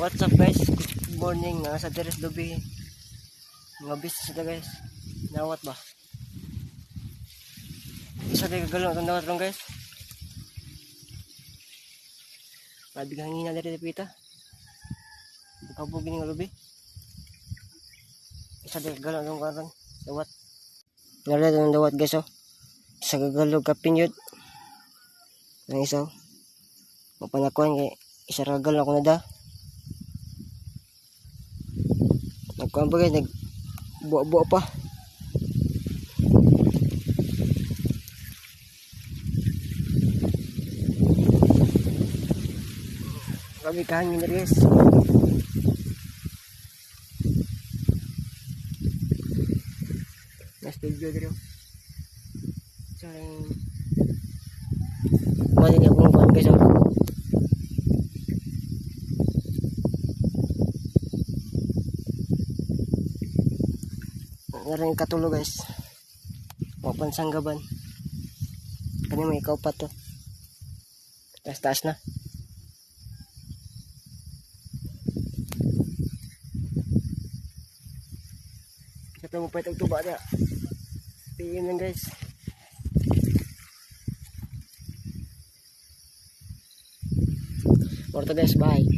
What's up guys? Good morning. Uh, sa Teres Dobi. Mga business sila guys. Nawat ba? Isa tayo kagalaw itong nawat lang guys. Mabigang hangin na dito pita. Magkabugin ng lubi. Isa tayo kagalaw itong karang dawat. Nalala itong dawat guys oh. Sa kagalog kapin yun. Ang isa oh. Mapanakuan kay isa ragal ako na da. Nagkuhan pa guys, nag buwa-buwa pa. Kami kahangin na guys. Na studio dito. Sayang. Wala niya kung guys. oh. Ngayon katulog guys. Wapan sanggaban. Kanya may ikaw pa to. Taas taas na. Kaya mo pa itong tuba na. PM lang guys. Orto guys, bye.